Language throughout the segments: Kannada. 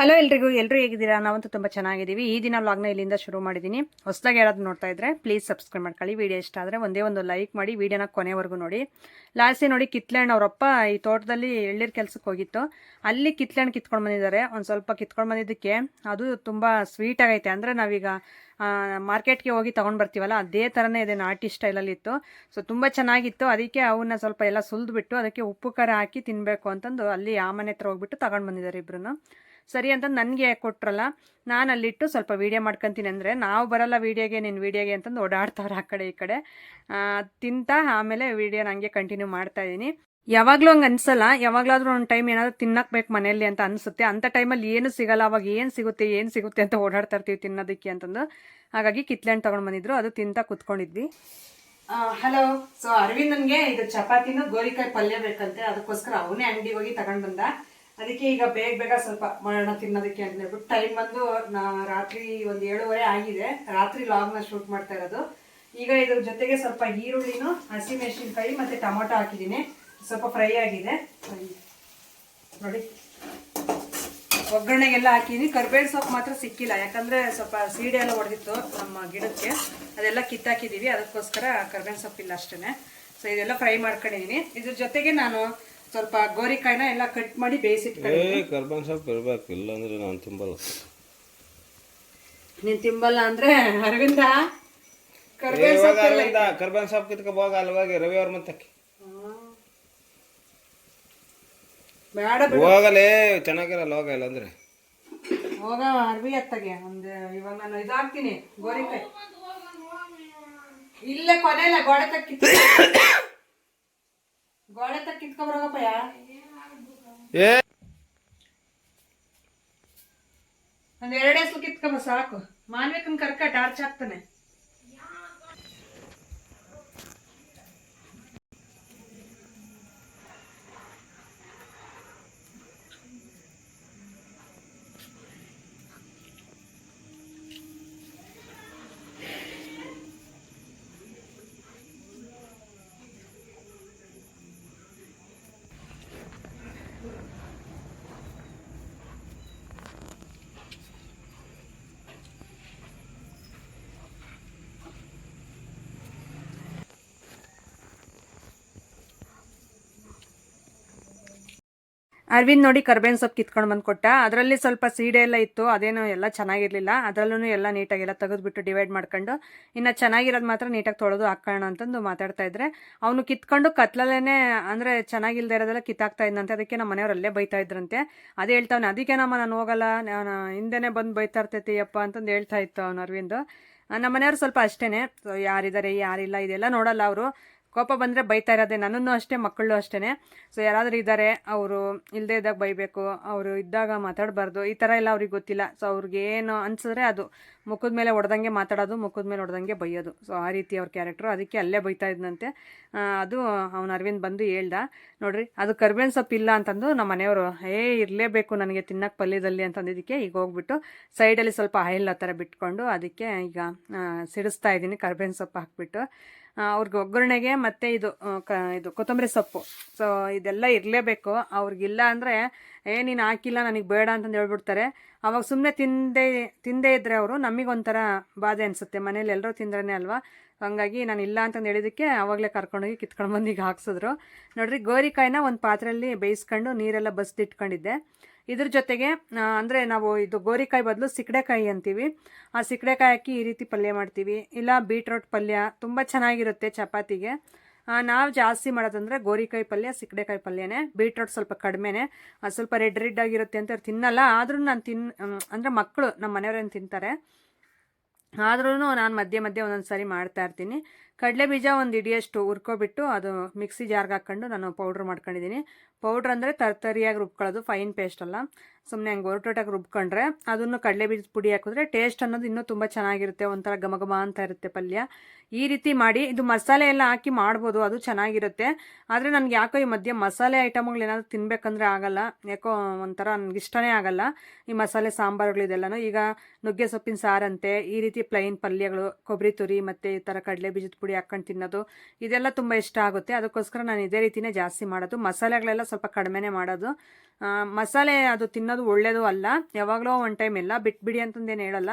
ಹಲೋ ಎಲ್ರಿಗೂ ಎಲ್ಲರೂ ಹೇಗಿದ್ದೀರಾ? ನಾವಂತೂ ತುಂಬ ಚೆನ್ನಾಗಿದ್ದೀವಿ. ಈ ದಿನ ವ್ಲಾಗ್ನ ಇಲ್ಲಿಂದ ಶುರು ಮಾಡಿದ್ದೀನಿ ಹೊಸದಾಗಿ ಯಾರಾದ್ರು ನೋಡ್ತಾ ಇದ್ರೆ ಪ್ಲೀಸ್ ಸಬ್ಸ್ಕ್ರೈಬ್ ಮಾಡ್ಕೊಳ್ಳಿ. ವಿಡಿಯೋ ಇಷ್ಟ ಆದರೆ ಒಂದೇ ಒಂದು ಲೈಕ್ ಮಾಡಿ ವಿಡಿಯೋನ ಕೊನೆವರೆಗೂ ನೋಡಿ. ಲಾಸ್ಟೇ ನೋಡಿ ಕಿತ್ಲೆಹಣ್ಣು ಅವರಪ್ಪ ಈ ತೋಟದಲ್ಲಿ ಎಳ್ನೀರು ಕೆಲಸಕ್ಕೆ ಹೋಗಿತ್ತು. ಅಲ್ಲಿ ಕಿತ್ಲೆಹಣ್ಣು ಕಿತ್ಕೊಂಡು ಬಂದಿದ್ದಾರೆ. ಒಂದು ಸ್ವಲ್ಪ ಕಿತ್ಕೊಂಡು ಬಂದಿದ್ದಕ್ಕೆ ಅದು ತುಂಬ ಸ್ವೀಟ್ ಆಗೈತೆ. ಅಂದರೆ ನಾವೀಗ ಮಾರ್ಕೆಟ್ಗೆ ಹೋಗಿ ತೊಗೊಂಡು ಬರ್ತೀವಲ್ಲ, ಅದೇ ಥರನೇ ಇದೆ ನಾಟಿ ಸ್ಟೈಲಲ್ಲಿ ಇತ್ತು. ಸೊ ತುಂಬ ಚೆನ್ನಾಗಿತ್ತು. ಅದಕ್ಕೆ ಅವನ್ನ ಸ್ವಲ್ಪ ಎಲ್ಲ ಸುಲಿದ್ಬಿಟ್ಟು ಅದಕ್ಕೆ ಉಪ್ಪು ಖಾರ ಹಾಕಿ ತಿನ್ನಬೇಕು ಅಂತಂದು ಅಲ್ಲಿ ಆ ಮನೆ ಹತ್ರ ಹೋಗ್ಬಿಟ್ಟು ತಗೊಂಡು ಬಂದಿದ್ದಾರೆ ಇಬ್ರು ಸರಿ ಅಂತ ನನಗೆ ಕೊಟ್ರಲ್ಲ, ನಾನು ಅಲ್ಲಿಟ್ಟು ಸ್ವಲ್ಪ ವೀಡಿಯೋ ಮಾಡ್ಕೊತೀನಿ ಅಂದರೆ, ನಾವು ಬರಲ್ಲ ವೀಡಿಯೋಗೆ ನಿನ್ನ ವೀಡಿಯೋಗೆ ಅಂತಂದು ಓಡಾಡ್ತಾರೆ ಆ ಕಡೆ ಈ ಕಡೆ. ತಿಂತ ಆಮೇಲೆ ವೀಡಿಯೋ ನನಗೆ ಕಂಟಿನ್ಯೂ ಮಾಡ್ತಾ ಇದ್ದೀನಿ ಯಾವಾಗಲೂ ಹಂಗೆ ಅನಿಸಲ್ಲ, ಯಾವಾಗಲಾದರೂ ಒಂದು ಟೈಮ್ ಏನಾದರೂ ತಿನ್ನಕ್ಕೆ ಬೇಕು ಮನೆಯಲ್ಲಿ ಅಂತ ಅನಿಸುತ್ತೆ. ಅಂಥ ಟೈಮಲ್ಲಿ ಏನು ಸಿಗಲ್ಲ, ಅವಾಗ ಏನು ಸಿಗುತ್ತೆ ಏನು ಸಿಗುತ್ತೆ ಅಂತ ಓಡಾಡ್ತಾ ಇರ್ತೀವಿ ತಿನ್ನೋದಕ್ಕೆ ಅಂತಂದು. ಹಾಗಾಗಿ ಕಿತ್ಲೆಹಣ್ಣು ತೊಗೊಂಡು ಬಂದಿದ್ರು, ಅದು ತಿಂತಾ ಕುತ್ಕೊಂಡಿದ್ವಿ. ಹಲೋ ಸೊ ಅರವಿಂದ್ ನನಗೆ ಇದು ಚಪಾತಿನೂ ಗೋರಿಕಾಯಿ ಪಲ್ಯ ಬೇಕಂತೆ, ಅದಕ್ಕೋಸ್ಕರ ಅವನೇ ಅಂಗಡಿಗೆ ಹೋಗಿ ತಗೊಂಡು ಬಂದ. ಅದಕ್ಕೆ ಈಗ ಬೇಗ ಬೇಗ ಸ್ವಲ್ಪ ಮಾಡೋಣ ತಿನ್ನೋದಕ್ಕೆ ಅಂತ ಹೇಳ್ಬಿಟ್ಟು ಟೈಮ್ ಬಂದು ನಾ ರಾತ್ರಿ ಒಂದು ಏಳುವರೆ ಆಗಿದೆ. ರಾತ್ರಿ ಲಾಗ್ನ ಶೂಟ್ ಮಾಡ್ತಾ ಇರೋದು. ಈಗ ಇದ್ರ ಜೊತೆಗೆ ಸ್ವಲ್ಪ ಈರುಳ್ಳಿನೂ ಹಸಿಮೆಣಸಿನ್ಕಾಯಿ ಮತ್ತೆ ಟೊಮೊಟೊ ಹಾಕಿದ್ದೀನಿ. ಸ್ವಲ್ಪ ಫ್ರೈ ಆಗಿದೆ. ನೋಡಿ. ಒಗ್ಗರಣೆಗೆಲ್ಲ ಹಾಕಿದ್ದೀನಿ. ಕರ್ಬೇವಿನ ಸೊಪ್ಪು ಮಾತ್ರ ಸಿಕ್ಕಿಲ್ಲ. ಯಾಕಂದ್ರೆ ಸ್ವಲ್ಪ ಸೀಡೆ ಎಲ್ಲ ಹೊಡೆದಿತ್ತು ನಮ್ಮ ಗಿಡಕ್ಕೆ. ಅದೆಲ್ಲ ಕಿತ್ತಾಕಿದ್ದೀವಿ. ಅದಕ್ಕೋಸ್ಕರ ಕರ್ಬೇವಿನ ಸೊಪ್ಪಿಲ್ಲ ಅಷ್ಟೇ ಸೊ ಇದೆಲ್ಲ ಫ್ರೈ ಮಾಡ್ಕೊಂಡಿದ್ದೀನಿ. ಇದ್ರ ಜೊತೆಗೆ ನಾನು ಸ್ವಲ್ಪ ಗೋರಿಕಾಯಿನ ಎಲ್ಲ ಕಟ್ ಮಾಡಿ ಬೇಯಿಸಿಟ್ಕೊಂಡು ಏ ಕರ್ಬೇವಿನ ಸೊಪ್ಪು ಇರ್ಬೇಕು ಇಲ್ಲಾಂದ್ರೆ ನಾನು ತಿಂಬಲ್ಲ. ನೀನ್ ತಿಂಬಲ್ಲ ಅಂದ್ರೆ ಅರವಿಂದ ಕರ್ಬೇವು ಇವಾಗ ಅಲ್ಲಿಂದ ಕರ್ಬೇವಿನ ಸೊಪ್ಪು ಅಲ್ವಾಗಿ ರವಿ ಅವ್ರ ಮತ್ತಕ್ಕೆ ಬೇಡ ಬಿಡು. ಹೋಗಲೇ ಚೆನ್ನಾಗಿರಲ್ಲ ಹೋಗ ಇಲ್ಲಾಂದ್ರೆ. ಹೋಗ ಅರ್ವಿ ಅತ್ತಗೆ ಒಂದು ಇವಾಗ ನಾನು ಇದು ಹಾಕ್ತೀನಿ ಗೋರಿಕಾಯಿ ಇಲ್ಲೇ ತಕ್ಕಿತ್ತು ಗೋಡೆ ತಕ್ಕ. ಕಿತ್ಕೊಬರೋಗಪ್ಪಯ್ಯ ಏ! ಒಂದ್ ಎರಡೇ ಸಲ ಕಿತ್ಕೊಂಬ ಸಾಕು. ಮಾನ್ವಿಕನ್ ಕರ್ಕ ಟಾರ್ಚ್ ಹಾಕ್ತಾನೆ. ಅರವಿಂದ್ ನೋಡಿ ಕರ್ಬೇವಿನ ಸೊಪ್ಪು ಕಿತ್ಕೊಂಡು ಬಂದು ಕೊಟ್ಟ. ಅದರಲ್ಲಿ ಸ್ವಲ್ಪ ಸೀಡೆ ಎಲ್ಲ ಇತ್ತು, ಅದೇನು ಎಲ್ಲ ಚೆನ್ನಾಗಿರ್ಲಿಲ್ಲ. ಅದರಲ್ಲೂ ಎಲ್ಲ ನೀಟಾಗಿ ಎಲ್ಲ ತೆಗೆದ್ಬಿಟ್ಟು ಡಿವೈಡ್ ಮಾಡ್ಕೊಂಡು, ಇನ್ನು ಚೆನ್ನಾಗಿರೋದು ಮಾತ್ರ ನೀಟಾಗಿ ತೊಳೆದು ಹಾಕೋಣ ಅಂತಂದು ಮಾತಾಡ್ತಾ ಇದ್ರೆ, ಅವನು ಕಿತ್ಕೊಂಡು ಕತ್ಲಲ್ಲೇ ಅಂದರೆ ಚೆನ್ನಾಗಿಲ್ಲದೆ ಇರೋದೆಲ್ಲ ಕಿತ್ತಾಕ್ತಾ ಇದ್ದಂತೆ ಅದಕ್ಕೆ ನಮ್ಮ ಅಲ್ಲೇ ಬೈತಾ ಇದ್ರಂತೆ. ಅದೇ ಹೇಳ್ತಾವನೆ, ಅದಕ್ಕೆ ನಮ್ಮ ನಾನು ಹೋಗಲ್ಲ, ನಾನು ಹಿಂದೆನೇ ಬಂದು ಬೈತಾ ಇರ್ತೈತಿ ಅಪ್ಪ ಅಂತಂದು ಹೇಳ್ತಾ ಇತ್ತು ಅವನು ಅರವಿಂದ್. ನಮ್ಮ ಮನೆಯವ್ರು ಸ್ವಲ್ಪ ಅಷ್ಟೇ ಯಾರಿದ್ದಾರೆ, ಯಾರಿಲ್ಲ, ಇದೆಲ್ಲ ನೋಡಲ್ಲ ಅವರು. ಕೋಪ ಬಂದರೆ ಬೈತಾ ಇರೋದೆ ನನ್ನನ್ನು ಅಷ್ಟೇ ಮಕ್ಕಳು ಅಷ್ಟೇ ಸೊ ಯಾರಾದರೂ ಇದ್ದಾರೆ ಅವರು ಇಲ್ಲದೇ ಇದ್ದಾಗ ಬೈಬೇಕು, ಅವರು ಇದ್ದಾಗ ಮಾತಾಡಬಾರ್ದು, ಈ ಥರ ಎಲ್ಲ ಅವ್ರಿಗೆ ಗೊತ್ತಿಲ್ಲ. ಸೊ ಅವ್ರಿಗೆ ಏನು ಅನ್ಸಿದ್ರೆ ಅದು ಮುಖದ ಮೇಲೆ ಹೊಡೆದಂಗೆ ಮಾತಾಡೋದು, ಮುಖದ ಮೇಲೆ ಹೊಡೆದಂಗೆ ಬೈಯೋದು. ಸೊ ಆ ರೀತಿ ಅವ್ರ ಕ್ಯಾರೆಕ್ಟ್ರು ಅದಕ್ಕೆ ಅಲ್ಲೇ ಬೈತಾ ಇದ್ದಂತೆ ಅದು ಅವ್ನು ಅರವಿಂದ್ ಬಂದು ಹೇಳ್ದ. ನೋಡ್ರಿ, ಅದು ಕರ್ಬೇವಿನ ಸೊಪ್ಪು ಇಲ್ಲ ಅಂತಂದು ನಮ್ಮ ಮನೆಯವರು ಏ ಇರಲೇಬೇಕು ನನಗೆ ತಿನ್ನಕ್ಕೆ ಪಲ್ಯದಲ್ಲಿ ಅಂತಂದಿದ್ದಕ್ಕೆ ಈಗ ಹೋಗ್ಬಿಟ್ಟು ಸೈಡಲ್ಲಿ ಸ್ವಲ್ಪ ಆಯಿಲ್ ಆ ಥರ ಬಿಟ್ಕೊಂಡು ಅದಕ್ಕೆ ಈಗ ಸಿಡಿಸ್ತಾ ಇದ್ದೀನಿ ಕರ್ಬೇವಿನ ಸೊಪ್ಪು ಹಾಕ್ಬಿಟ್ಟು. ಅವ್ರಿಗೆ ಒಗ್ಗರಣೆಗೆ ಮತ್ತು ಇದು ಕ, ಇದು ಕೊತ್ತಂಬರಿ ಸೊಪ್ಪು. ಸೊ ಇದೆಲ್ಲ ಇರಲೇಬೇಕು. ಅವ್ರಿಗಿಲ್ಲ ಅಂದರೆ, ಏ, ನೀನು ಹಾಕಿಲ್ಲ, ನನಗೆ ಬೇಡ ಅಂತಂದು ಹೇಳ್ಬಿಡ್ತಾರೆ. ಅವಾಗ ಸುಮ್ಮನೆ ತಿಂದೇ ತಿಂದೇ ಇದ್ದರೆ ಅವರು ನಮಗೊಂಥರ ಬಾಧೆ ಅನಿಸುತ್ತೆ. ಮನೇಲಿ ಎಲ್ಲರೂ ತಿಂದ್ರೇ ಅಲ್ವಾ? ಹಂಗಾಗಿ ನಾನು ಇಲ್ಲ ಅಂತಂದು ಹೇಳಿದ್ದಕ್ಕೆ ಆವಾಗಲೇ ಕರ್ಕೊಂಡೋಗಿ ಕಿತ್ಕೊಂಡು ಬಂದು ಈಗ ಹಾಕ್ಸಿದ್ರು. ನೋಡ್ರಿ, ಗೋರಿಕಾಯಿನ ಒಂದು ಪಾತ್ರೆಯಲ್ಲಿ ಬೇಯಿಸ್ಕೊಂಡು ನೀರೆಲ್ಲ ಬಸ್ದಿಟ್ಕೊಂಡಿದ್ದೆ. ಇದ್ರ ಜೊತೆಗೆ ಅಂದರೆ ನಾವು ಇದು ಗೋರಿಕಾಯಿ ಬದಲು ಸಿಕ್ಕಡೆಕಾಯಿ ಅಂತೀವಿ. ಆ ಸಿಕ್ಕಡೆಕಾಯಿ ಹಾಕಿ ಈ ರೀತಿ ಪಲ್ಯ ಮಾಡ್ತೀವಿ. ಇಲ್ಲ ಬೀಟ್ರೋಟ್ ಪಲ್ಯ ತುಂಬ ಚೆನ್ನಾಗಿರುತ್ತೆ ಚಪಾತಿಗೆ. ನಾವು ಜಾಸ್ತಿ ಮಾಡೋದಂದರೆ ಗೋರಿಕಾಯಿ ಪಲ್ಯ ಸಿಕ್ಕಡೆಕಾಯಿ ಪಲ್ಯನೇ. ಬೀಟ್ರೋಟ್ ಸ್ವಲ್ಪ ಕಡಿಮೆನೇ. ಅದು ಸ್ವಲ್ಪ ರೆಡ್ ರೆಡ್ ಆಗಿರುತ್ತೆ ಅಂತ ತಿನ್ನಲ್ಲ. ಆದ್ರೂ ನಾನು ತಿನ್ ಅಂದರೆ ಮಕ್ಕಳು ನಮ್ಮ ಮನೆಯವ್ರೇನು ತಿಂತಾರೆ. ಆದ್ರೂ ನಾನು ಮಧ್ಯೆ ಮಧ್ಯೆ ಒಂದೊಂದು ಸಾರಿ ಮಾಡ್ತಾ ಇರ್ತೀನಿ. ಕಡಲೆ ಬೀಜ ಒಂದು ಇಡಿಯಷ್ಟು ಹುರ್ಕೊಬಿಟ್ಟು ಅದು ಮಿಕ್ಸಿ ಜಾರ್ಗೆ ಹಾಕ್ಕೊಂಡು ನಾನು ಪೌಡ್ರ್ ಮಾಡ್ಕೊಂಡಿದ್ದೀನಿ ಪೌಡ್ರ್ ಅಂದರೆ ತರ್ತರಿಯಾಗಿ ರುಬ್ಕೊಳ್ಳೋದು, ಫೈನ್ ಪೇಸ್ಟ್ ಅಲ್ಲ. ಸುಮ್ಮನೆ ಹಂಗೆ ಒರಟೊಟಾಗಿ ರುಬ್ಕೊಂಡ್ರೆ ಅದನ್ನು ಕಡಲೆ ಬೀಜದ ಪುಡಿ ಹಾಕಿದ್ರೆ ಟೇಸ್ಟ್ ಅನ್ನೋದು ಇನ್ನೂ ತುಂಬ ಚೆನ್ನಾಗಿರುತ್ತೆ, ಒಂಥರ ಗಮಗಮ ಅಂತ ಇರುತ್ತೆ ಪಲ್ಯ. ಈ ರೀತಿ ಮಾಡಿ, ಇದು ಮಸಾಲೆ ಎಲ್ಲ ಹಾಕಿ ಮಾಡ್ಬೋದು, ಅದು ಚೆನ್ನಾಗಿರುತ್ತೆ. ಆದರೆ ನನಗೆ ಯಾಕೋ ಈ ಮಧ್ಯೆ ಮಸಾಲೆ ಐಟಮ್ಗಳು ಏನಾದರೂ ತಿನ್ಬೇಕಂದ್ರೆ ಆಗಲ್ಲ. ಯಾಕೋ ಒಂಥರ ನನಗೆ ಇಷ್ಟನೇ ಆಗಲ್ಲ ಈ ಮಸಾಲೆ ಸಾಂಬಾರುಗಳು ಇದೆಲ್ಲನೂ. ಈಗ ನುಗ್ಗೆ ಸೊಪ್ಪಿನ ಸಾರಂತೆ, ಈ ರೀತಿ ಪ್ಲೈನ್ ಪಲ್ಯಗಳು ಕೊಬ್ಬರಿ ತುರಿ ಮತ್ತು ಈ ಥರ ಕಡಲೆ ಬೀಜದ ಪುಡಿ ಹಾಕೊಂಡು ತಿನ್ನೋದು, ಇದೆಲ್ಲ ತುಂಬ ಇಷ್ಟ ಆಗುತ್ತೆ. ಅದಕ್ಕೋಸ್ಕರ ನಾನು ಇದೇ ರೀತಿನೇ ಜಾಸ್ತಿ ಮಾಡೋದು. ಮಸಾಲೆಗಳೆಲ್ಲ ಸ್ವಲ್ಪ ಕಡಿಮೆನೇ ಮಾಡೋದು. ಮಸಾಲೆ ಅದು ತಿನ್ನೋದು ಒಳ್ಳೆಯದು ಅಲ್ಲ, ಯಾವಾಗಲೂ ಒನ್ ಟೈಮ್ ಇಲ್ಲ. ಬಿಟ್ಬಿಡಿ ಅಂತಂದೇನು ಹೇಳಲ್ಲ.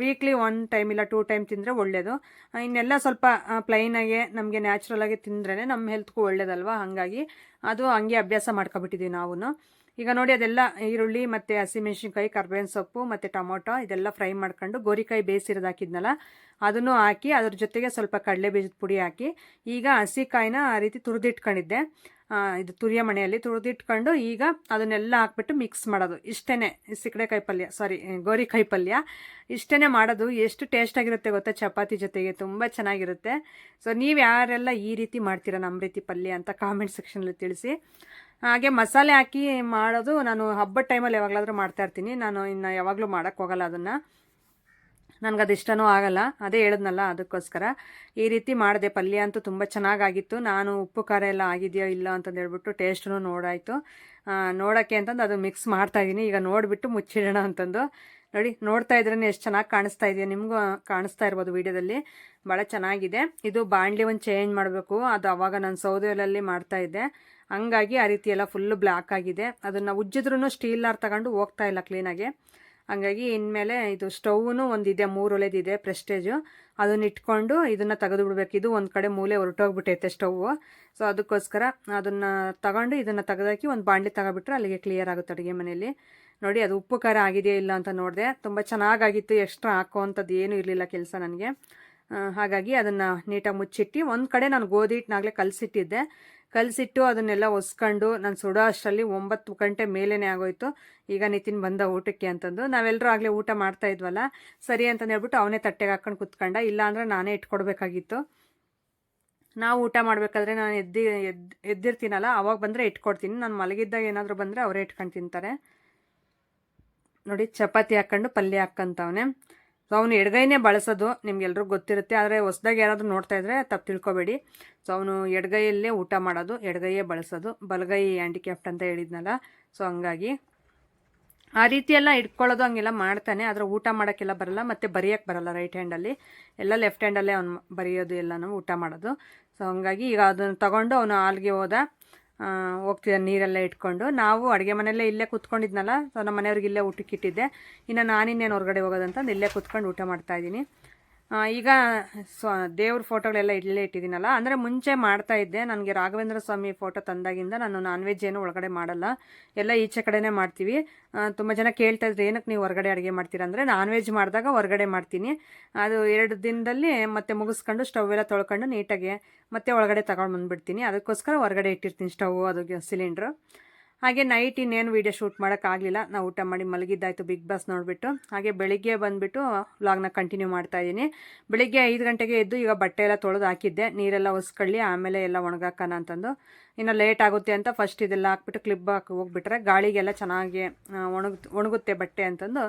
ವೀಕ್ಲಿ ಒನ್ ಟೈಮ್ ಇಲ್ಲ ಟೂ ಟೈಮ್ ತಿಂದರೆ ಒಳ್ಳೆಯದು ಇನ್ನೆಲ್ಲ ಸ್ವಲ್ಪ ಪ್ಲೈನಾಗೆ ನಮಗೆ ನ್ಯಾಚುರಲಾಗಿ ತಿಂದ್ರೇ ನಮ್ಮ ಹೆಲ್ತ್ಗೂ ಒಳ್ಳೇದಲ್ವ? ಹಾಗಾಗಿ ಅದು ಹಂಗೆ ಅಭ್ಯಾಸ ಮಾಡ್ಕೊಬಿಟ್ಟಿದ್ದೀವಿ ನಾವು ಈಗ ನೋಡಿ ಅದೆಲ್ಲ ಈರುಳ್ಳಿ ಮತ್ತು ಹಸಿಮೆಣ್ಸಿನ್ಕಾಯಿ, ಕರ್ಬೇವಿನ ಸೊಪ್ಪು ಮತ್ತು ಟೊಮೊಟೊ ಇದೆಲ್ಲ ಫ್ರೈ ಮಾಡ್ಕೊಂಡು ಗೋರಿಕಾಯಿ ಬೇಯಿಸಿರೋದು ಹಾಕಿದ್ನಲ್ಲ, ಅದನ್ನು ಹಾಕಿ ಅದ್ರ ಜೊತೆಗೆ ಸ್ವಲ್ಪ ಕಡಲೆ ಬೀಜದ ಪುಡಿ ಹಾಕಿ ಈಗ ಹಸಿ ಕಾಯಿನ ಆ ರೀತಿ ತುರಿದಿಟ್ಕೊಂಡಿದ್ದೆ. ಇದು ತುರಿಯ ಮನೆಯಲ್ಲಿ ತುರಿದಿಟ್ಕೊಂಡು ಈಗ ಅದನ್ನೆಲ್ಲ ಹಾಕ್ಬಿಟ್ಟು ಮಿಕ್ಸ್ ಮಾಡೋದು. ಇಷ್ಟೇ ಸಿಕ್ಕಡೆಕಾಯಿ ಪಲ್ಯ ಸಾರಿ ಗೋರಿಕಾಯಿ ಪಲ್ಯ. ಇಷ್ಟೇ ಮಾಡೋದು. ಎಷ್ಟು ಟೇಸ್ಟಾಗಿರುತ್ತೆ ಗೊತ್ತಾ? ಚಪಾತಿ ಜೊತೆಗೆ ತುಂಬ ಚೆನ್ನಾಗಿರುತ್ತೆ. ಸೊ ನೀವು ಯಾರೆಲ್ಲ ಈ ರೀತಿ ಮಾಡ್ತೀರಾ ನಮ್ಮ ರೀತಿ ಪಲ್ಯ ಅಂತ ಕಾಮೆಂಟ್ ಸೆಕ್ಷನಲ್ಲಿ ತಿಳಿಸಿ. ಹಾಗೆ ಮಸಾಲೆ ಹಾಕಿ ಮಾಡೋದು ನಾನು ಹಬ್ಬದ ಟೈಮಲ್ಲಿ ಯಾವಾಗಲಾದರೂ ಮಾಡ್ತಾ ಇರ್ತೀನಿ. ನಾನು ಇನ್ನು ಯಾವಾಗಲೂ ಮಾಡೋಕ್ಕೆ ಹೋಗಲ್ಲ ಅದನ್ನು. ನನಗದು ಇಷ್ಟನೂ ಆಗಲ್ಲ. ಅದೇ ಹೇಳಿದ್ನಲ್ಲ, ಅದಕ್ಕೋಸ್ಕರ. ಈ ರೀತಿ ಮಾಡಿದೆ. ಪಲ್ಯ ಅಂತೂ ತುಂಬ ಚೆನ್ನಾಗಾಗಿತ್ತು. ನಾನು ಉಪ್ಪು, ಖಾರ ಎಲ್ಲ ಆಗಿದೆಯೋ ಇಲ್ಲ ಅಂತಂದು ಹೇಳ್ಬಿಟ್ಟು ಟೇಸ್ಟೂ ನೋಡಾಯಿತು. ನೋಡೋಕ್ಕೆ ಅಂತಂದು ಅದು ಮಿಕ್ಸ್ ಮಾಡ್ತಾಯಿದ್ದೀನಿ ಈಗ ನೋಡಿಬಿಟ್ಟು ಮುಚ್ಚಿಡೋಣ ಅಂತಂದು. ನೋಡಿ, ನೋಡ್ತಾ ಇದ್ರೇ ಎಷ್ಟು ಚೆನ್ನಾಗಿ ಕಾಣಿಸ್ತಾ ಇದೆಯಾ. ನಿಮಗೂ ಕಾಣಿಸ್ತಾ ಇರ್ಬೋದು ವಿಡಿಯೋದಲ್ಲಿ. ಭಾಳ ಚೆನ್ನಾಗಿದೆ. ಇದು ಬಾಣಲಿ ಒಂದು ಚೇಂಜ್ ಮಾಡಬೇಕು. ಅದು ಅವಾಗ ನಾನು ಸೌದೆಯಲ್ಲಿ ಮಾಡ್ತಾಯಿದ್ದೆ ಮಾಡ್ತಾ ಹಂಗಾಗಿ ಆ ರೀತಿ ಎಲ್ಲ ಫುಲ್ಲು ಬ್ಲ್ಯಾಕ್ ಆಗಿದೆ. ಅದನ್ನು ಉಜ್ಜಿದ್ರೂ ಸ್ಟೀಲಾರ್ ತಗೊಂಡು ಹೋಗ್ತಾ ಇಲ್ಲ ಕ್ಲೀನಾಗಿ ಹಂಗಾಗಿ ಇನ್ಮೇಲೆ ಇದು ಸ್ಟೌನು ಒಂದಿದೆ ಮೂರು ಒಲೆದಿದೆ ಪ್ರೆಸ್ಟೇಜು ಅದನ್ನ ಇಟ್ಕೊಂಡು ಇದನ್ನು ತೆಗೆದು ಬಿಡ್ಬೇಕು ಇದು ಒಂದು ಕಡೆ ಮೂಲೆ ಹೊರಟೋಗ್ಬಿಟ್ಟೈತೆ ಸ್ಟೌವು ಸೊ ಅದಕ್ಕೋಸ್ಕರ ಅದನ್ನು ತಗೊಂಡು ಇದನ್ನು ತೆಗೆದಾಕಿ ಒಂದು ಬಾಂಡ್ಲಿ ತಗೊಬಿಟ್ರೆ ಅಲ್ಲಿಗೆ ಕ್ಲಿಯರ್ ಆಗುತ್ತೆ ಅಡುಗೆ ಮನೆಯಲ್ಲಿ. ನೋಡಿ, ಅದು ಉಪ್ಪು ಖಾರ ಆಗಿದೆಯಾ ಇಲ್ಲ ಅಂತ ನೋಡಿದೆ. ತುಂಬ ಚೆನ್ನಾಗಾಗಿತ್ತು, ಎಕ್ಸ್ಟ್ರಾ ಹಾಕೋವಂಥದ್ದು ಏನೂ ಇರಲಿಲ್ಲ ಕೆಲಸ ನನಗೆ. ಹಾಗಾಗಿ ಅದನ್ನು ನೀಟಾಗಿ ಮುಚ್ಚಿಟ್ಟು ಒಂದು ಕಡೆ ನಾನು ಗೋಧಿ ಹಿಟ್ಟನ್ನಾಗಲೇ ಕಲಸಿಟ್ಟಿದ್ದೆ. ಕಲಸಿಟ್ಟು ಅದನ್ನೆಲ್ಲ ಒಸ್ಕೊಂಡು ನಾನು ಸುಡೋ ಅಷ್ಟರಲ್ಲಿ ಒಂಬತ್ತು ಗಂಟೆ ಮೇಲೇ ಆಗೋಯ್ತು. ಈಗ ನಿತಿನ್ ಬಂದ ಊಟಕ್ಕೆ ಅಂತಂದು. ನಾವೆಲ್ಲರೂ ಆಗಲೇ ಊಟ ಮಾಡ್ತಾ ಇದ್ವಲ್ಲ, ಸರಿ ಅಂತ ಹೇಳ್ಬಿಟ್ಟು ಅವನೇ ತಟ್ಟೆಗೆ ಹಾಕ್ಕೊಂಡು ಕುತ್ಕೊಂಡ. ಇಲ್ಲ ಅಂದರೆ ನಾನೇ ಇಟ್ಕೊಡ್ಬೇಕಾಗಿತ್ತು. ನಾವು ಊಟ ಮಾಡಬೇಕಾದ್ರೆ ನಾನು ಎದ್ದಿ ಎದ್ದು ಎದ್ದಿರ್ತೀನಲ್ಲ, ಅವಾಗ ಬಂದರೆ ಇಟ್ಕೊಡ್ತೀನಿ. ನಾನು ಮಲಗಿದ್ದಾಗ ಏನಾದರೂ ಬಂದರೆ ಅವರೇ ಇಟ್ಕೊಂಡು ತಿಂತಾರೆ. ನೋಡಿ, ಚಪಾತಿ ಹಾಕ್ಕೊಂಡು ಪಲ್ಯ ಹಾಕ್ಕಂತವನೆ ಸೊ ಅವನು ಎಡಗೈನೇ ಬಳಸೋದು ನಿಮ್ಗೆಲ್ರಿಗೂ ಗೊತ್ತಿರುತ್ತೆ. ಆದರೆ ಹೊಸ್ದಾಗಿ ಯಾರಾದರೂ ನೋಡ್ತಾ ಇದ್ರೆ ತಪ್ಪು ತಿಳ್ಕೊಬೇಡಿ. ಸೊ ಅವನು ಎಡಗೈಯಲ್ಲೇ ಊಟ ಮಾಡೋದು, ಎಡಗೈಯೇ ಬಳಸೋದು. ಬಲಗೈ ಹ್ಯಾಂಡಿಕ್ಯಾಪ್ಟ್ ಅಂತ ಹೇಳಿದ್ನಲ್ಲ. ಸೊ ಹಂಗಾಗಿ ಆ ರೀತಿಯೆಲ್ಲ ಇಟ್ಕೊಳ್ಳೋದು ಹಂಗೆಲ್ಲ ಮಾಡ್ತಾನೆ. ಆದರೆ ಊಟ ಮಾಡೋಕ್ಕೆಲ್ಲ ಬರಲ್ಲ, ಮತ್ತು ಬರೆಯೋಕ್ಕೆ ಬರಲ್ಲ ರೈಟ್ ಹ್ಯಾಂಡಲ್ಲಿ ಎಲ್ಲ ಲೆಫ್ಟ್ ಹ್ಯಾಂಡಲ್ಲೇ ಅವ್ನು ಬರೆಯೋದು ಎಲ್ಲನೂ ಊಟ ಮಾಡೋದು. ಸೊ ಹಂಗಾಗಿ ಈಗ ಅದನ್ನು ತಗೊಂಡು ಅವನು ಹಾಲ್ಗೆ ಹೋದ. ಆ, ಹೋಗ್ತಿದ್ದಾನೆ ನೀರೆಲ್ಲ ಇಟ್ಕೊಂಡು. ನಾವು ಅಡುಗೆ ಮನೆಯಲ್ಲೇ ಇಲ್ಲೇ ಕೂತ್ಕೊಂಡಿದ್ನಲ್ಲ ಸೊ ನಮ್ಮ ಮನೆಯವ್ರಿಗೆ ಇಲ್ಲೇ ಊಟಕ್ಕೆ ಇಟ್ಟಿದ್ದೆ ಇನ್ನು ನಾನಿನ್ನೇನು ಹೊರಗಡೆ ಹೋಗೋದಂತಂದು ಇಲ್ಲೇ ಕೂತ್ಕೊಂಡು ಊಟ ಮಾಡ್ತಾ ಇದ್ದೀನಿ. ಆ, ಈಗ ಸ್ವ, ದೇವ್ರ ಫೋಟೋಗಳೆಲ್ಲ ಇಲ್ಲೇ ಇಟ್ಟಿದ್ದೀನಲ್ಲ, ಅಂದರೆ ಮುಂಚೆ ಮಾಡ್ತಾ ಇದ್ದೆ. ನನಗೆ ರಾಘವೇಂದ್ರ ಸ್ವಾಮಿ ಫೋಟೋ ತಂದಾಗಿಂದ ನಾನು ನಾನ್ ವೆಜ್ ಏನು ಒಳಗಡೆ ಮಾಡಲ್ಲ. ಎಲ್ಲ ಈಚೆ ಕಡೆನೇ ಮಾಡ್ತೀವಿ. ತುಂಬ ಜನ ಕೇಳ್ತಾ ಇದ್ರೆ, ಏನಕ್ಕೆ ನೀವು ಹೊರಗಡೆ ಅಡುಗೆ ಮಾಡ್ತೀರಾ? ಅಂದರೆ ನಾನ್ ವೆಜ್ ಮಾಡಿದಾಗ ಹೊರಗಡೆ ಮಾಡ್ತೀನಿ. ಅದು ಎರಡು ದಿನದಲ್ಲಿ ಮತ್ತೆ ಮುಗಿಸ್ಕೊಂಡು ಸ್ಟವ್ ಎಲ್ಲ ತೊಳ್ಕೊಂಡು ನೀಟಾಗಿ ಮತ್ತೆ ಒಳಗಡೆ ತಗೊಂಡು ಬಂದುಬಿಡ್ತೀನಿ. ಅದಕ್ಕೋಸ್ಕರ ಹೊರಗಡೆ ಇಟ್ಟಿರ್ತೀನಿ ಸ್ಟವ್ ಅದು ಸಿಲಿಂಡ್ರು ಹಾಗೆ ನೈಟ್ ಇನ್ನೇನು ವೀಡಿಯೋ ಶೂಟ್ ಮಾಡೋಕ್ಕಾಗಲಿಲ್ಲ ನಾವು ಊಟ ಮಾಡಿ ಮಲಗಿದ್ದಾಯಿತು ಬಿಗ್ ಬಾಸ್ ನೋಡಿಬಿಟ್ಟು. ಹಾಗೆ ಬೆಳಿಗ್ಗೆ ಬಂದುಬಿಟ್ಟು ವ್ಲಾಗ್ನ ಕಂಟಿನ್ಯೂ ಮಾಡ್ತಾ ಇದ್ದೀನಿ. ಬೆಳಿಗ್ಗೆ ಐದು ಗಂಟೆಗೆ ಎದ್ದು ಈಗ ಬಟ್ಟೆ ಎಲ್ಲ ತೊಳೆದು ಹಾಕಿದ್ದೆ. ನೀರೆಲ್ಲ ಒಸ್ಕೊಳ್ಳಿ ಆಮೇಲೆ ಎಲ್ಲ ಒಣಗಾಕೋಣ ಅಂತಂದು. ಇನ್ನು ಲೇಟ್ ಆಗುತ್ತೆ ಅಂತ ಫಸ್ಟ್ ಇದೆಲ್ಲ ಹಾಕ್ಬಿಟ್ಟು ಕ್ಲಿಪ್ ಹಾಕಿ ಹೋಗ್ಬಿಟ್ರೆ ಗಾಳಿಗೆಲ್ಲ ಚೆನ್ನಾಗಿ ಒಣಗ್, ಒಣಗುತ್ತೆ ಬಟ್ಟೆ ಅಂತಂದು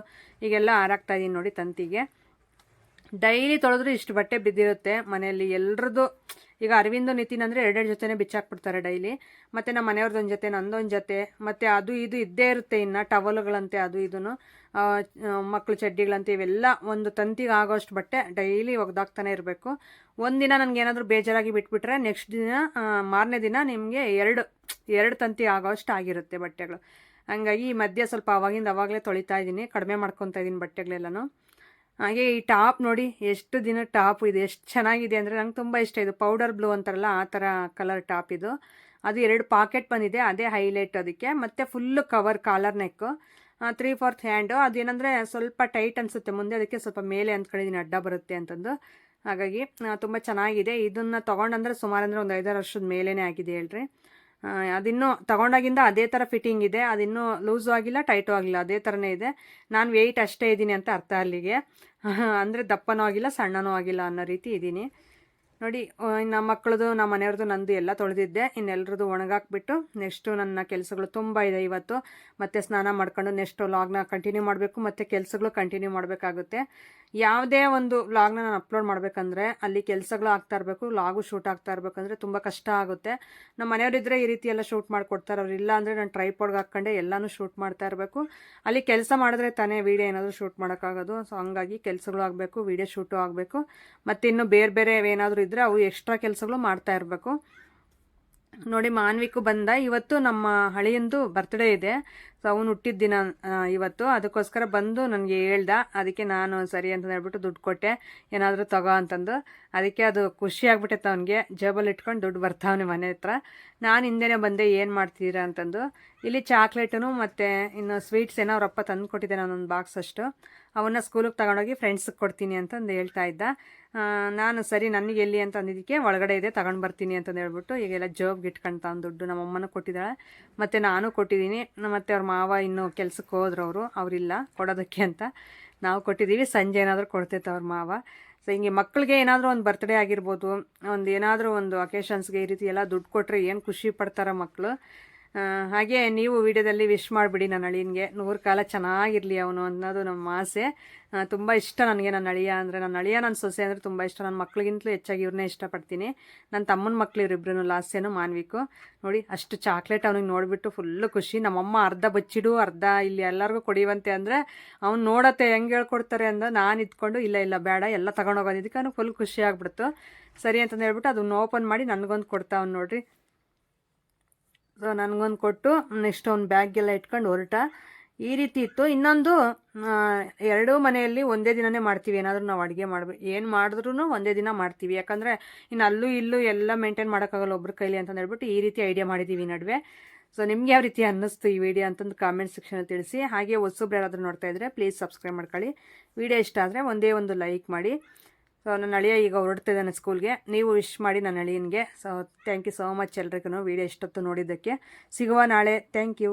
ಈಗೆಲ್ಲ ಹಾರಾಗ್ತಾ ಇದ್ದೀನಿ ನೋಡಿ ತಂತಿಗೆ. ಡೈಲಿ ತೊಳೆದ್ರೆ ಇಷ್ಟು ಬಟ್ಟೆ ಬಿದ್ದಿರುತ್ತೆ. ಮನೆಯಲ್ಲಿ ಎಲ್ರದ್ದು ಈಗ ಅರವಿಂದ ನಿತಿನ್ ಅಂದರೆ ಎರಡೆರಡು ಜೊತೆನೇ ಬಿಚ್ಚಾಕ್ಬಿಡ್ತಾರೆ ಡೈಲಿ. ಮತ್ತು ನಮ್ಮ ಮನೆಯವ್ರದ್ದೊಂದು ಜೊತೆ, ನಂದೊಂದು ಜೊತೆ, ಮತ್ತು ಅದು ಇದು ಇದ್ದೇ ಇರುತ್ತೆ ಇನ್ನು ಟವಲ್ಗಳಂತೆ ಅದು ಇದೂ ಮಕ್ಕಳು ಚಡ್ಡಿಗಳಂತೆ ಇವೆಲ್ಲ ಒಂದು ತಂತಿಗೆ ಆಗೋಷ್ಟು ಬಟ್ಟೆ ಡೈಲಿ ಒಗ್ದಾಗ್ತಾನೆ ಇರಬೇಕು. ಒಂದಿನ ನನಗೆ ಏನಾದರೂ ಬೇಜಾರಾಗಿ ಬಿಟ್ಬಿಟ್ರೆ ನೆಕ್ಸ್ಟ್ ದಿನ ಮಾರನೇ ದಿನ ನಿಮಗೆ ಎರಡು ಎರಡು ತಂತಿ ಆಗೋಷ್ಟು ಆಗಿರುತ್ತೆ ಬಟ್ಟೆಗಳು. ಹಂಗಾಗಿ ಈ ಮಧ್ಯೆ ಸ್ವಲ್ಪ ಅವಾಗಿಂದ ಅವಾಗಲೇ ತೊಳಿತಾ ಇದ್ದೀನಿ ಕಡಿಮೆ ಮಾಡ್ಕೊತಾ ಇದ್ದೀನಿ ಬಟ್ಟೆಗಳೆಲ್ಲನೂ. ಹಾಗೆ ಈ ಟಾಪ್ ನೋಡಿ, ಎಷ್ಟು ದಿನ ಟಾಪ್ ಇದೆ, ಎಷ್ಟು ಚೆನ್ನಾಗಿದೆ ಅಂದರೆ ನಂಗೆ ತುಂಬ ಇಷ್ಟ. ಇದು ಪೌಡರ್ ಬ್ಲೂ ಅಂತಾರಲ್ಲ, ಆ ಥರ ಕಲರ್ ಟಾಪ್ ಇದು. ಅದು ಎರಡು ಪಾಕೆಟ್ ಬಂದಿದೆ, ಅದೇ ಹೈಲೈಟ್ ಅದಕ್ಕೆ. ಮತ್ತು full cover collar neck three fourth hand ಅದೇನಂದರೆ ಸ್ವಲ್ಪ ಟೈಟ್ ಅನಿಸುತ್ತೆ, ಮುಂದೆ ಅದಕ್ಕೆ ಸ್ವಲ್ಪ ಮೇಲೆ ಅಂದ್ಕೊಂಡಿದ್ದೀನಿ ಅಡ್ಡ ಬರುತ್ತೆ ಅಂತಂದು. ಹಾಗಾಗಿ ತುಂಬ ಚೆನ್ನಾಗಿದೆ. ಇದನ್ನು ತೊಗೊಂಡಂದ್ರೆ ಸುಮಾರು ಅಂದರೆ ಒಂದು ಐದಾರು ವರ್ಷದ ಮೇಲೇ ಆಗಿದೆ ಹೇಳ್ರಿ. ಅದಿನ್ನೂ ತಗೊಂಡಾಗಿಂದ ಅದೇ ಥರ ಫಿಟ್ಟಿಂಗ್ ಇದೆ, ಅದಿನ್ನೂ ಲೂಸು ಆಗಿಲ್ಲ ಟೈಟು ಆಗಿಲ್ಲ, ಅದೇ ಥರನೇ ಇದೆ. ನಾನು ವೆಯ್ಟ್ ಅಷ್ಟೇ ಇದ್ದೀನಿ ಅಂತ ಅರ್ಥ ಅಲ್ಲಿಗೆ. ಅಂದರೆ ದಪ್ಪನೂ ಆಗಿಲ್ಲ, ಸಣ್ಣನೂ ಆಗಿಲ್ಲ ಅನ್ನೋ ರೀತಿ ಇದ್ದೀನಿ. ನೋಡಿ ನಮ್ಮ ಮಕ್ಕಳದು, ನಮ್ಮ ಮನೆಯವ್ರದ್ದು ನಂದು ಎಲ್ಲ ತೊಳೆದಿದ್ದೆ. ಇನ್ನೆಲ್ಲರದ್ದು ಒಣಗಾಕ್ಬಿಟ್ಟು ನೆಕ್ಸ್ಟು ನನ್ನ ಕೆಲಸಗಳು ತುಂಬ ಇದೆ ಇವತ್ತು. ಮತ್ತೆ ಸ್ನಾನ ಮಾಡ್ಕೊಂಡು ನೆಕ್ಸ್ಟು ಲಾಗ್ನ ಕಂಟಿನ್ಯೂ ಮಾಡಬೇಕು. ಮತ್ತು ಕೆಲಸಗಳು ಕಂಟಿನ್ಯೂ ಮಾಡಬೇಕಾಗುತ್ತೆ. ಯಾವುದೇ ಒಂದು ವ್ಲಾಗ್ನ ನಾನು ಅಪ್ಲೋಡ್ ಮಾಡಬೇಕಂದ್ರೆ ಅಲ್ಲಿ ಕೆಲಸಗಳು ಆಗ್ತಾ ಇರಬೇಕು ವ್ಲಾಗು ಶೂಟ್ ಆಗ್ತಾ ಇರಬೇಕಂದ್ರೆ ತುಂಬ ಕಷ್ಟ ಆಗುತ್ತೆ. ನಮ್ಮ ಮನೆಯವರಿದ್ದರೆ ಈ ರೀತಿ ಎಲ್ಲ ಶೂಟ್ ಮಾಡಿಕೊಡ್ತಾರೆ. ಅವ್ರು ಇಲ್ಲ ಅಂದರೆ ನಾನು ಟ್ರೈಪೋಡ್ಗೆ ಹಾಕ್ಕೊಂಡೆ ಎಲ್ಲನೂ ಶೂಟ್ ಮಾಡ್ತಾ ಇರಬೇಕು. ಅಲ್ಲಿ ಕೆಲಸ ಮಾಡಿದ್ರೆ ತಾನೇ ವೀಡಿಯೋ ಏನಾದರೂ ಶೂಟ್ ಮಾಡೋಕ್ಕಾಗೋದು. ಸೊ ಹಂಗಾಗಿ ಕೆಲಸಗಳು ಆಗಬೇಕು ವೀಡಿಯೋ ಶೂಟು ಆಗಬೇಕು. ಮತ್ತು ಇನ್ನು ಬೇರೆ ಬೇರೆ ಏನಾದರೂ ಇದ್ದರೆ ಅವು ಎಕ್ಸ್ಟ್ರಾ ಕೆಲಸಗಳು ಮಾಡ್ತಾ ಇರಬೇಕು. ನೋಡಿ, ಮಾನ್ವಿಕು ಬಂದ. ಇವತ್ತು ನಮ್ಮ ಹಳಿಯಂದು ಬರ್ತ್ಡೇ ಇದೆ. ಸೊ ಅವನು ಹುಟ್ಟಿದ ದಿನ ಇವತ್ತು. ಅದಕ್ಕೋಸ್ಕರ ಬಂದು ನನಗೆ ಹೇಳ್ದ. ಅದಕ್ಕೆ ನಾನು ಸರಿ ಅಂತ ಹೇಳ್ಬಿಟ್ಟು ದುಡ್ಡು ಕೊಟ್ಟೆ. ಏನಾದರೂ ತಗೋ ಅಂತಂದು. ಅದಕ್ಕೆ ಅದು ಖುಷಿ ಆಗ್ಬಿಟ್ಟೈತೆ ಅವನಿಗೆ. ಜೇಬಲ್ಲಿ ಇಟ್ಕೊಂಡು ದುಡ್ಡು ಬರ್ತಾವನೆ ಮನೆ ಹತ್ರ. ನಾನು ಹಿಂದೆನೇ ಬಂದೆ, ಏನು ಮಾಡ್ತೀರಾ ಅಂತಂದು. ಇಲ್ಲಿ ಚಾಕ್ಲೇಟನು ಮತ್ತು ಇನ್ನು ಸ್ವೀಟ್ಸ್ ಏನೋ ಅವರಪ್ಪ ತಂದು ಕೊಟ್ಟಿದ್ದೆ ನಾನೊಂದು ಬಾಕ್ಸ್ ಅಷ್ಟು. ಅವನ್ನ ಸ್ಕೂಲಿಗೆ ತಗೊಂಡೋಗಿ ಫ್ರೆಂಡ್ಸಿಗೆ ಕೊಡ್ತೀನಿ ಅಂತಂದು ಹೇಳ್ತಾ ಇದ್ದ. ನಾನು ಸರಿ, ನನಗೆ ಎಲ್ಲಿ ಅಂತ ಅಂದಿದ್ದಕ್ಕೆ ಒಳಗಡೆ ಇದೆ, ತಗೊಂಡು ಬರ್ತೀನಿ ಅಂತಂದು ಹೇಳ್ಬಿಟ್ಟು ಈಗೆಲ್ಲ ಜೋಬ್ಗೆ ಇಟ್ಕೊಂತಾನೆ ದುಡ್ಡು ನಮ್ಮ ಅಮ್ಮನೂ ಕೊಟ್ಟಿದ್ದಾಳೆ. ಮತ್ತು ನಾನು ಕೊಟ್ಟಿದ್ದೀನಿ. ಮತ್ತು ಅವ್ರ ಮಾವ ಇನ್ನೂ ಕೆಲ್ಸಕ್ಕೆ ಹೋದ್ರು ಅವರು. ಅವರಿಲ್ಲ, ಕೊಡೋದಕ್ಕೆ ಅಂತ ನಾವು ಕೊಟ್ಟಿದ್ದೀವಿ. ಸಂಜೆ ಏನಾದರೂ ಕೊಡ್ತೈತೆ ಅವ್ರ ಮಾವ. ಸೊ ಹಿಂಗೆ ಮಕ್ಕಳಿಗೆ ಏನಾದರೂ ಒಂದು ಬರ್ತ್ಡೇ ಆಗಿರ್ಬೋದು, ಒಂದು ಏನಾದರೂ ಒಂದು ಅಕೇಶನ್ಸ್ಗೆ ಈ ರೀತಿ ಎಲ್ಲ ದುಡ್ಡು ಕೊಟ್ಟರೆ ಏನು ಖುಷಿ ಪಡ್ತಾರೆ ಮಕ್ಕಳು ಹಾಗೆ ನೀವು ವಿಡಿಯೋದಲ್ಲಿ ವಿಶ್ ಮಾಡಿಬಿಡಿ ನನ್ನ ಅಳಿಯನಿಗೆ. ನೂರು ಕಾಲ ಚೆನ್ನಾಗಿರಲಿ ಅವನು ಅನ್ನೋದು ನಮ್ಮ ಆಸೆ. ತುಂಬ ಇಷ್ಟ ನನಗೆ ನನ್ನ ಅಳಿಯ ಅಂದರೆ ನನ್ನ ಅಳಿಯ ನನ್ನ ಸೊಸೆ ಅಂದರೆ ತುಂಬ ಇಷ್ಟ. ನನ್ನ ಮಕ್ಳಿಗಿಂತಲೂ ಹೆಚ್ಚಾಗಿ ಇವ್ರನ್ನೇ ಇಷ್ಟಪಡ್ತೀನಿ. ನನ್ನ ತಮ್ಮನ ಮಕ್ಳು ಇವರಿಬ್ರು ಲಾಸ್ಯನು ಮಾನ್ವಿಕು. ನೋಡಿ, ಅಷ್ಟು ಚಾಕ್ಲೇಟ್ ಅವನಿಗೆ ನೋಡಿಬಿಟ್ಟು ಫುಲ್ಲು ಖುಷಿ. ನಮ್ಮಮ್ಮ ಅರ್ಧ ಬಚ್ಚಿಡು, ಅರ್ಧ ಇಲ್ಲಿ ಎಲ್ಲರಿಗೂ ಕೊಡಿವಂತೆ ಅಂದರೆ ಅವ್ನು ನೋಡತ್ತೆ, ಹೆಂಗೆ ಹೇಳ್ಕೊಡ್ತಾರೆ ಅಂದ ನಾನು ಇದ್ಕೊಂಡು, ಇಲ್ಲ ಇಲ್ಲ, ಬೇಡ, ಎಲ್ಲ ತಗೊಂಡೋಗೋದಿದ್ದಕ್ಕೆ ಅವನು ಫುಲ್ ಖುಷಿ ಆಗ್ಬಿಡ್ತು. ಸರಿ ಅಂತಂದು ಹೇಳ್ಬಿಟ್ಟು ಅದನ್ನ ಓಪನ್ ಮಾಡಿ ನನಗೊಂದು ಕೊಡ್ತಾ ನೋಡಿರಿ ನೋಡ್ರಿ. ಸೊ ನನಗೊಂದು ಕೊಟ್ಟು ನೆಕ್ಸ್ಟ್ ಒಂದು ಬ್ಯಾಗೆಲ್ಲ ಇಟ್ಕೊಂಡು ಹೊರಟ. ಈ ರೀತಿ ಇತ್ತು. ಇನ್ನೊಂದು ಎರಡೂ ಮನೆಯಲ್ಲಿ ಒಂದೇ ದಿನನೇ ಮಾಡ್ತೀವಿ. ಏನಾದರೂ ನಾವು ಅಡುಗೆ ಮಾಡಬೇಕು ಏನು ಮಾಡಿದ್ರೂ ಒಂದೇ ದಿನ ಮಾಡ್ತೀವಿ. ಯಾಕಂದರೆ ಇನ್ನು ಅಲ್ಲೂ ಇಲ್ಲೂ ಎಲ್ಲ ಮೇಂಟೈನ್ ಮಾಡೋಕ್ಕಾಗಲ್ಲ ಒಬ್ರ ಕೈಲಿ ಅಂತ ಹೇಳ್ಬಿಟ್ಟು ಈ ರೀತಿ ಐಡಿಯಾ ಮಾಡಿದ್ದೀವಿ ನಡುವೆ. ಸೊ ನಿಮ್ಗೆ ಯಾವ ರೀತಿ ಅನ್ನಿಸ್ತು ಈ ವಿಡಿಯೋ ಅಂತಂದು ಕಾಮೆಂಟ್ ಸೆಕ್ಷನಲ್ಲಿ ತಿಳಿಸಿ. ಹಾಗೆ ಹೊಸಬ್ರು ಯಾರಾದರೂ ನೋಡ್ತಾ ಇದ್ದರೆ ಪ್ಲೀಸ್ ಸಬ್ಸ್ಕ್ರೈಬ್ ಮಾಡ್ಕೊಳ್ಳಿ. ವಿಡಿಯೋ ಇಷ್ಟ ಆದರೆ ಒಂದೇ ಒಂದು ಲೈಕ್ ಮಾಡಿ. ಸೊ ನನ್ನ ಅಳಿಯ ಈಗ ಹೊರಡ್ತಿದ್ದಾನೆ ಸ್ಕೂಲ್ಗೆ. ನೀವು ವಿಶ್ ಮಾಡಿ ನನ್ನ ಅಳಿಯನಿಗೆ. So thank you so much ಎಲ್ರಿಗೂ ವಿಡಿಯೋ ಇಷ್ಟೊತ್ತು ನೋಡಿದ್ದಕ್ಕೆ. ಸಿಗುವ ನಾಳೆ. Thank you